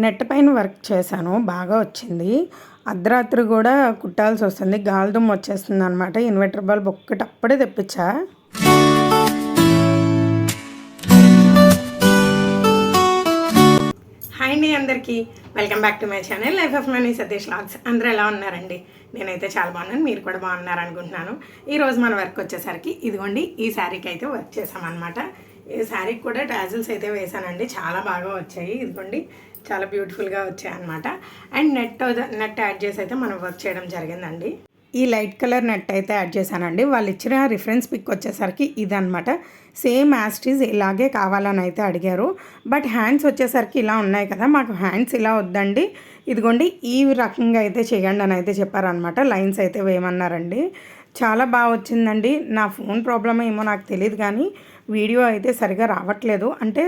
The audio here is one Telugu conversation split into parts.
నెట్ పైన వర్క్ చేశాను బాగా వచ్చింది. అర్ధరాత్రి కూడా కుట్టాల్సి వస్తుంది. గాలిదుమ్మ వచ్చేస్తుంది అనమాట ఇన్వర్టర్ బల్బ్ ఒక్కటి అప్పుడే తెప్పించా. హాయ్ అండి అందరికీ. Welcome back to my channel. Life of money Satish vlogs. అందరూ ఎలా ఉన్నారండి? నేనైతే చాలా బాగున్నాను. మీరు కూడా బాగున్నారు అనుకుంటున్నాను ఈరోజు మన వర్క్ వచ్చేసరికి ఇదిగోండి ఈ శారీకి అయితే వర్క్ చేసామన్నమాట ఈ శారీకి కూడా టాజిల్స్ అయితే వేసానండి చాలా బాగా వచ్చాయి. ఇదిగోండి చాలా బ్యూటిఫుల్గా వచ్చాయి అనమాట అండ్ నెట్ నెట్ యాడ్ చేసి అయితే మనం వర్క్ చేయడం జరిగిందండి. ఈ లైట్ కలర్ నెట్ అయితే యాడ్ చేశానండి. వాళ్ళు ఇచ్చిన రిఫరెన్స్ పిక్ వచ్చేసరికి ఇదనమాట సేమ్ యాస్టీజ్ ఇలాగే కావాలని అయితే అడిగారు. బట్ హ్యాండ్స్ వచ్చేసరికి ఇలా ఉన్నాయి కదా మాకు హ్యాండ్స్ ఇలా వద్దండి. ఇదిగోండి ఈ రకంగా అయితే చేయండి అని అయితే చెప్పారనమాట లైన్స్ అయితే వేయమన్నారండి. చాలా బాగా వచ్చిందండి. నా ఫోన్ ప్రాబ్లమ్ ఏమో నాకు తెలియదు కానీ వీడియో అయితే సరిగా రావట్లేదు. అంటే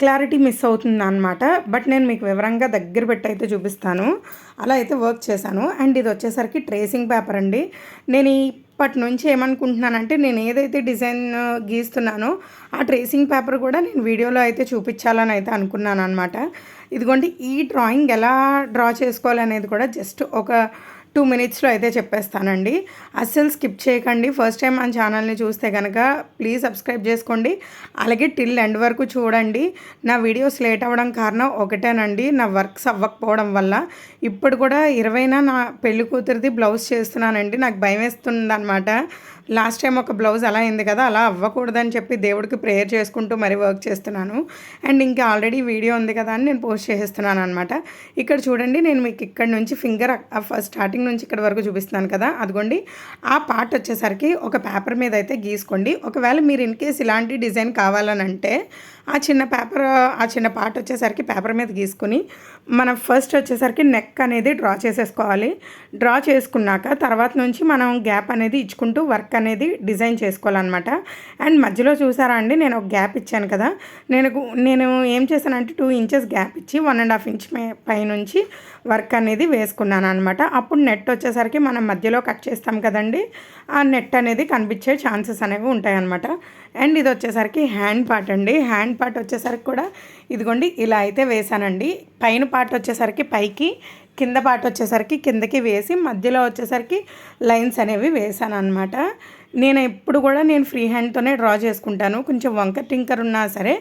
క్లారిటీ మిస్ అవుతుంది అనమాట బట్ నేను మీకు వివరంగా దగ్గర పెట్టి అయితే చూపిస్తాను. అలా అయితే వర్క్ చేశాను. అండ్ ఇది వచ్చేసరికి ట్రేసింగ్ పేపర్ అండి. నేను ఇప్పటి నుంచి ఏమనుకుంటున్నానంటే నేను ఏదైతే డిజైన్ గీస్తున్నానో ఆ ట్రేసింగ్ పేపర్ కూడా నేను వీడియోలో అయితే చూపించాలని అయితే అనుకున్నాను అనమాట ఇదిగోండి ఈ డ్రాయింగ్ ఎలా డ్రా చేసుకోవాలనేది కూడా జస్ట్ ఒక టూ మినిట్స్లో అయితే చెప్పేస్తానండి. అస్సలు స్కిప్ చేయకండి. ఫస్ట్ టైం మన ఛానల్ని చూస్తే కనుక ప్లీజ్ సబ్స్క్రైబ్ చేసుకోండి. అలాగే టిల్ ఎండ్ వరకు చూడండి. నా వీడియోస్ లేట్ అవ్వడం కారణం ఒకటేనండి. నా వర్క్స్ అవ్వకపోవడం వల్ల ఇప్పుడు కూడా ఇరవైనా నా పెళ్ళి కూతురిది బ్లౌజ్ చేస్తున్నానండి. నాకు భయం వేస్తుంది అనమాట లాస్ట్ టైం ఒక బ్లౌజ్ అలా అయింది కదా అలా అవ్వకూడదని చెప్పి దేవుడికి ప్రేయర్ చేసుకుంటూ మరి వర్క్ చేస్తున్నాను. అండ్ ఇంకా ఆల్రెడీ వీడియో ఉంది కదా అని నేను పోస్ట్ చేసేస్తున్నాను అనమాట ఇక్కడ చూడండి నేను మీకు ఇక్కడ నుంచి ఫింగర్ ఫస్ట్ స్టార్టింగ్ నుంచి ఇక్కడ వరకు చూపిస్తున్నాను కదా అదిగోండి. ఆ పార్ట్ వచ్చేసరికి ఒక పేపర్ మీద అయితే గీసుకోండి. ఒకవేళ మీరు ఇన్ కేస్ ఇలాంటి డిజైన్ కావాలని అంటే ఆ చిన్న పేపర్ ఆ చిన్న పార్ట్ వచ్చేసరికి పేపర్ మీద గీసుకుని మనం ఫస్ట్ వచ్చేసరికి నెక్ అనేది డ్రా చేసేసుకోవాలి. డ్రా చేసుకున్నాక తర్వాత నుంచి మనం గ్యాప్ అనేది ఇచ్చుకుంటూ వర్క్ అనేది డిజైన్ చేసుకోవాలన్నమాట. అండ్ మధ్యలో చూసారా అండి నేను ఒక గ్యాప్ ఇచ్చాను కదా. నేను నేను ఏం చేశానంటే టూ ఇంచెస్ గ్యాప్ ఇచ్చి వన్ అండ్ హాఫ్ ఇంచ్ పైనుంచి వర్క్ అనేది వేసుకున్నాను అనమాట అప్పుడు నెట్ వచ్చేసరికి మనం మధ్యలో కట్ చేస్తాం కదండి ఆ నెట్ అనేది కనిపించే ఛాన్సెస్ అనేవి ఉంటాయన్నమాట అండ్ ఇది వచ్చేసరికి హ్యాండ్ పార్ట్ అండి. హ్యాండ్ పార్ట్ వచ్చేసరికి కూడా ఇదిగోండి ఇలా అయితే వేసానండి పైన పార్ట్ వచ్చేసరికి పైకి కింద పాట వచ్చేసరికి కిందకి వేసి మధ్యలో వచ్చేసరికి లైన్స్ అనేవి వేసాను అనమాట నేను ఎప్పుడు కూడా నేను ఫ్రీ హ్యాండ్తోనే డ్రా చేసుకుంటాను. కొంచెం వంక టింకర్ ఉన్నా సరే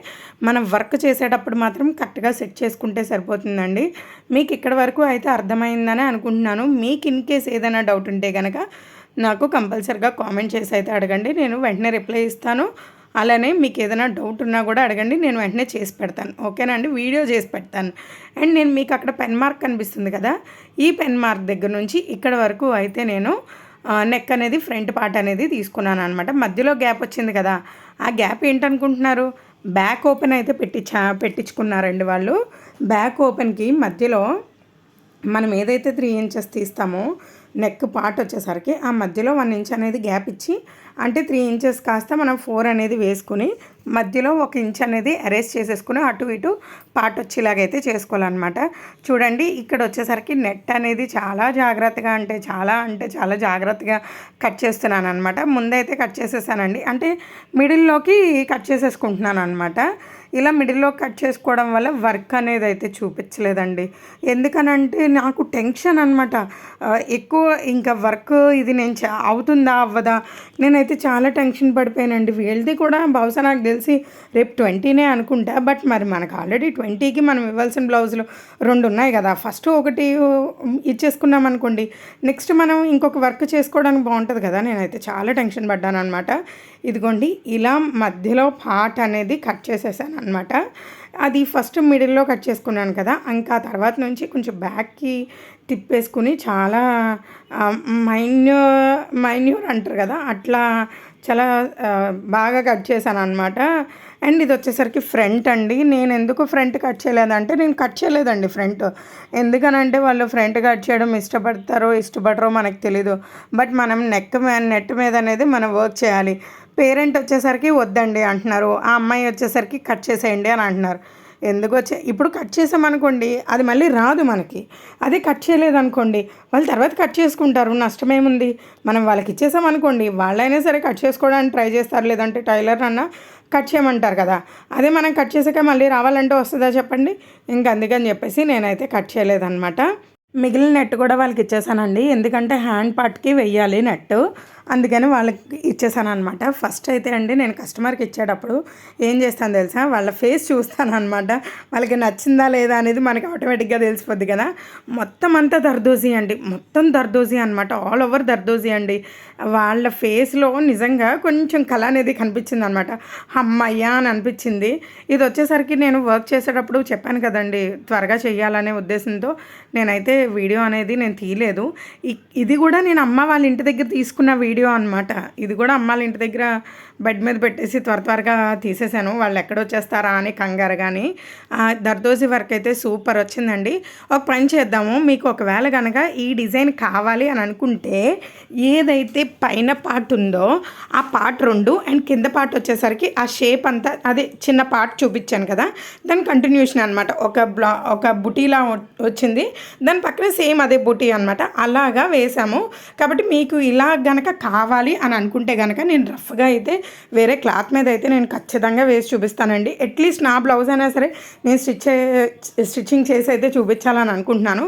మనం వర్క్ చేసేటప్పుడు మాత్రం కరెక్ట్గా సెట్ చేసుకుంటే సరిపోతుందండి. మీకు ఇక్కడ వరకు అయితే అర్థమైందని అనుకుంటున్నాను. మీకు ఇన్ కేస్ ఏదైనా డౌట్ ఉంటే కనుక నాకు కంపల్సరిగా కామెంట్ చేసి అయితే అడగండి. నేను వెంటనే రిప్లై ఇస్తాను. అలానే మీకు ఏదైనా డౌట్ ఉన్నా కూడా అడగండి నేను వెంటనే చేసి పెడతాను. ఓకేనా అండి? వీడియో చేసి పెడతాను. అండ్ నేను మీకు అక్కడ పెన్ మార్క్ కనిపిస్తుంది కదా ఈ పెన్ మార్క్ దగ్గర నుంచి ఇక్కడ వరకు అయితే నేను నెక్ అనేది ఫ్రంట్ పార్ట్ అనేది తీసుకున్నాను అనమాట మధ్యలో గ్యాప్ వచ్చింది కదా ఆ గ్యాప్ ఏంటనుకుంటున్నారు? బ్యాక్ ఓపెన్ అయితే పెట్టించా పెట్టించుకున్నారండి వాళ్ళు. బ్యాక్ ఓపెన్కి మధ్యలో మనం ఏదైతే త్రీ ఇంచెస్ తీస్తామో నెక్ పార్ట్ వచ్చేసరికి ఆ మధ్యలో వన్ ఇంచ్ అనేది గ్యాప్ ఇచ్చి అంటే త్రీ ఇంచెస్ కాస్త మనం ఫోర్ అనేది వేసుకుని మధ్యలో ఒక ఇంచ్ అనేది అరేస్ చేసేసుకుని అటు ఇటు పార్ట్ వచ్చేలాగైతే చేసుకోవాలన్నమాట. చూడండి ఇక్కడ వచ్చేసరికి నెట్ అనేది చాలా జాగ్రత్తగా అంటే చాలా అంటే చాలా జాగ్రత్తగా కట్ చేస్తున్నాను అనమాట ముందైతే కట్ చేసేసానండి. అంటే మిడిల్లోకి కట్ చేసేసుకుంటున్నాను అనమాట ఇలా మిడిల్లో కట్ చేసుకోవడం వల్ల వర్క్ అనేది అయితే చూపించలేదండి. ఎందుకనంటే నాకు టెన్షన్ అనమాట ఎక్కువ ఇంకా వర్క్ ఇది నేను అవుతుందా అవ్వదా? నేనైతే చాలా టెన్షన్ పడిపోయానండి. వీళ్ళది కూడా బహుశా నాకు తెలిసి రేపు ట్వంటీనే అనుకుంటా. బట్ మరి మనకు ఆల్రెడీ ట్వంటీకి మనం ఇవ్వాల్సిన బ్లౌజులు రెండు ఉన్నాయి కదా. ఫస్ట్ ఒకటి ఇచ్చేసుకున్నాం అనుకోండి. నెక్స్ట్ మనం ఇంకొక వర్క్ చేసుకోవడానికి బాగుంటుంది కదా. నేనైతే చాలా టెన్షన్ పడ్డాను అనమాట ఇదిగోండి ఇలా మధ్యలో పార్ట్ అనేది కట్ చేసేసాను అనమాట అది ఫస్ట్ మిడిల్లో కట్ చేసుకున్నాను కదా ఇంకా తర్వాత నుంచి కొంచెం బ్యాక్కి తిప్పేసుకుని చాలా మైన్యూ మైన్యూర్ అంటారు కదా అట్లా చాలా బాగా కట్ చేశాను అనమాట అండ్ ఇది వచ్చేసరికి ఫ్రంట్ అండి. నేను ఎందుకు ఫ్రంట్ కట్ చేయలేదంటే నేను కట్ చేయలేదండి ఫ్రంట్. ఎందుకనంటే వాళ్ళు ఫ్రంట్ కట్ చేయడం ఇష్టపడతారో ఇష్టపడరో మనకు తెలీదు. బట్ మనం నెక్ నెట్ మీద అనేది మనం వర్క్ చేయాలి. పేరెంట్ వచ్చేసరికి వద్దండి అంటున్నారు. ఆ అమ్మాయి వచ్చేసరికి కట్ చేసేయండి అని అంటున్నారు. ఎందుకు వచ్చే? ఇప్పుడు కట్ చేసామనుకోండి అది మళ్ళీ రాదు మనకి. అదే కట్ చేయలేదనుకోండి వాళ్ళు తర్వాత కట్ చేసుకుంటారు. నష్టమేముంది? మనం వాళ్ళకి ఇచ్చేసామనుకోండి వాళ్ళైనా సరే కట్ చేసుకోవడానికి ట్రై చేస్తారు? లేదంటే టైలర్ అన్న కట్ చేయమంటారు కదా. అదే మనం కట్ చేసాక మళ్ళీ రావాలంటే వస్తుందా చెప్పండి? ఇంక అందుకని చెప్పేసి నేనైతే కట్ చేయలేదన్నమాట. మిగిలిన నెట్ కూడా వాళ్ళకి ఇచ్చేసానండి. ఎందుకంటే హ్యాండ్ పార్ట్కి వెయ్యాలి నెట్ అందుకని వాళ్ళకి ఇచ్చేసాను అనమాట ఫస్ట్ అయితే అండి నేను కస్టమర్కి ఇచ్చేటప్పుడు ఏం చేస్తాను తెలుసా? వాళ్ళ ఫేస్ చూస్తాను అనమాట వాళ్ళకి నచ్చిందా లేదా అనేది మనకి ఆటోమేటిక్గా తెలిసిపోద్ది కదా. మొత్తం అంతా దర్దోజీ అండి. మొత్తం దర్దోజీ అనమాట ఆల్ ఓవర్ దర్దోజీ అండి. వాళ్ళ ఫేస్లో నిజంగా కొంచెం కళ అనేది కనిపించింది అనమాట అమ్మయ్యా అని అనిపించింది. ఇది వచ్చేసరికి నేను వర్క్ చేసేటప్పుడు చెప్పాను కదండి త్వరగా చేయాలనే ఉద్దేశంతో. నేనైతే వీడియో అనేది నేను తీయలేదు. ఇది కూడా నేను అమ్మ వాళ్ళ ఇంటి దగ్గర తీసుకున్న వీడియో అనమాట ఇది కూడా అమ్మ వాళ్ళ ఇంటి దగ్గర బెడ్ మీద పెట్టేసి త్వర త్వరగా తీసేసాను వాళ్ళు ఎక్కడొచ్చేస్తారా అని కంగారు కానీ ఆ దర్దోజీ వర్క్ అయితే సూపర్ వచ్చిందండి. ఒక పని చేద్దాము. మీకు ఒకవేళ కనుక ఈ డిజైన్ కావాలి అని అనుకుంటే ఏదైతే పైన పార్ట్ ఉందో ఆ పార్ట్ రెండు అండ్ కింద పార్ట్ వచ్చేసరికి ఆ షేప్ అంతా అదే చిన్న పార్ట్ చూపించాను కదా దాని కంటిన్యూషన్ అనమాట ఒక బ్లా ఒక బుటీలా వచ్చింది. దాని పక్కన సేమ్ అదే బుటీ అనమాట అలాగా వేసాము. కాబట్టి మీకు ఇలా గనక కావాలి అని అనుకుంటే కనుక నేను రఫ్గా అయితే వేరే క్లాత్ మీద అయితే నేను ఖచ్చితంగా వేసి చూపిస్తానండి. అట్లీస్ట్ నా బ్లౌజ్ అయినా సరే నేను స్టిచ్ స్టిచ్చింగ్ చేసి అయితే చూపించాలని అనుకుంటున్నాను.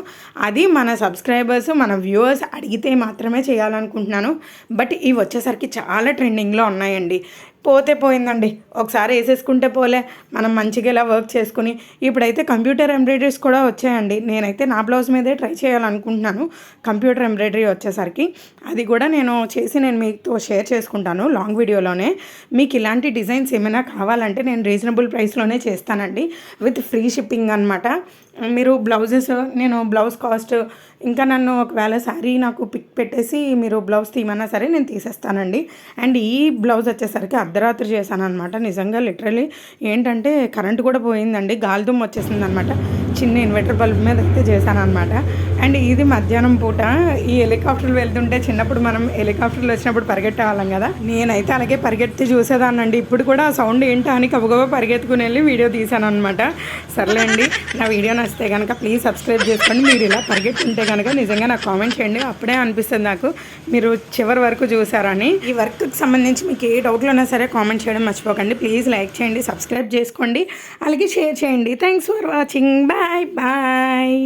అది మన సబ్స్క్రైబర్స్ మన వ్యూవర్స్ అడిగితే మాత్రమే చేయాలనుకుంటున్నాను. బట్ ఇవి వచ్చేసరికి చాలా ట్రెండింగ్లో ఉన్నాయండి. పోతే పోయిందండి. ఒకసారి వేసేసుకుంటే పోలే. మనం మంచిగా ఇలా వర్క్ చేసుకుని ఇప్పుడైతే కంప్యూటర్ ఎంబ్రాయిడరీస్ కూడా వచ్చాయండి. నేనైతే నా బ్లౌజ్ మీదే ట్రై చేయాలనుకుంటున్నాను. కంప్యూటర్ ఎంబ్రాయిడరీ వచ్చేసరికి. అది కూడా నేను చేసి నేను మీతో షేర్ చేసుకుంటాను లాంగ్ వీడియోలోనే. మీకు ఇలాంటి డిజైన్స్ ఏమైనా కావాలంటే నేను రీజనబుల్ ప్రైస్లోనే చేస్తానండి. విత్ ఫ్రీ షిప్పింగ్ అనమాట మీరు బ్లౌజెస్ నేను బ్లౌజ్ కాస్ట్ ఇంకా నన్ను ఒకవేళ శారీ నాకు పిక్ పెట్టేసి మీరు బ్లౌజ్ తీయమన్నా సరే నేను తీసేస్తానండి. అండ్ ఈ బ్లౌజ్ వచ్చేసరికి అర్ధరాత్రి చేశాను అనమాట నిజంగా లిటరలీ ఏంటంటే కరెంట్ కూడా పోయిందండి. గాలిదుమ్మ వచ్చేసింది అనమాట చిన్న ఇన్వర్టర్ బల్బ్ మీద అయితే చేశాను అనమాట అండ్ ఇది మధ్యాహ్నం పూట ఈ హెలికాప్టర్లు వెళ్తుంటే చిన్నప్పుడు మనం హెలికాప్టర్లు వచ్చినప్పుడు పరిగెట్టేవాళ్ళం కదా. నేనైతే అలాగే పరిగెత్తి చూసేదానండి ఇప్పుడు కూడా ఆ సౌండ్ ఏంటో అని కబగబా పరిగెత్తుకుని వెళ్ళి వీడియో తీశాను అనమాట సర్లేండి నా వీడియో నచ్చితే కనుక ప్లీజ్ సబ్స్క్రైబ్ చేసుకోండి. మీరు ఇలా పరిగెత్తుంటే కనుక నిజంగా నాకు కామెంట్ చేయండి. అప్పుడే అనిపిస్తుంది నాకు మీరు చివరి వరకు చూసారని ఈ వర్క్కి సంబంధించి మీకు ఏ డౌట్లు ఉన్నా సరే కామెంట్ చేయడం మర్చిపోకండి. ప్లీజ్ లైక్ చేయండి సబ్స్క్రైబ్ చేసుకోండి. అలాగే షేర్ చేయండి. Thanks for watching. Bye. Bye